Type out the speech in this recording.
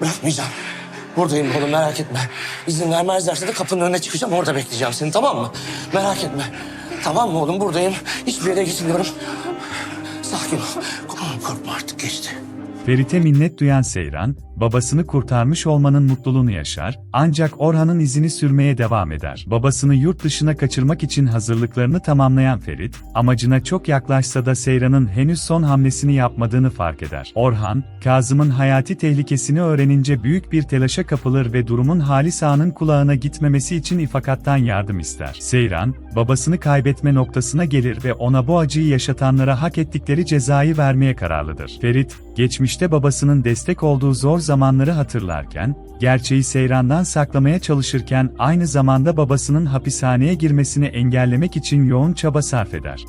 Bırakmayacağım. Buradayım oğlum merak etme. İzin vermezlerse de kapının önüne çıkacağım orada bekleyeceğim seni tamam mı? Merak etme. Tamam mı oğlum buradayım. Hiçbir yere gitmiyorum. Sakin ol. Korkma, artık geçti. Ferit'e minnet duyan Seyran, babasını kurtarmış olmanın mutluluğunu yaşar, ancak Orhan'ın izini sürmeye devam eder. Babasını yurt dışına kaçırmak için hazırlıklarını tamamlayan Ferit, amacına çok yaklaşsa da Seyran'ın henüz son hamlesini yapmadığını fark eder. Orhan, Kazım'ın hayati tehlikesini öğrenince büyük bir telaşa kapılır ve durumun Halis Ağa'nın kulağına gitmemesi için ifakattan yardım ister. Seyran, babasını kaybetme noktasına gelir ve ona bu acıyı yaşatanlara hak ettikleri cezayı vermeye kararlıdır. Ferit, geçmişte babasının destek olduğu zor zamanları hatırlarken, gerçeği Seyran'dan saklamaya çalışırken aynı zamanda babasının hapishaneye girmesini engellemek için yoğun çaba sarf eder.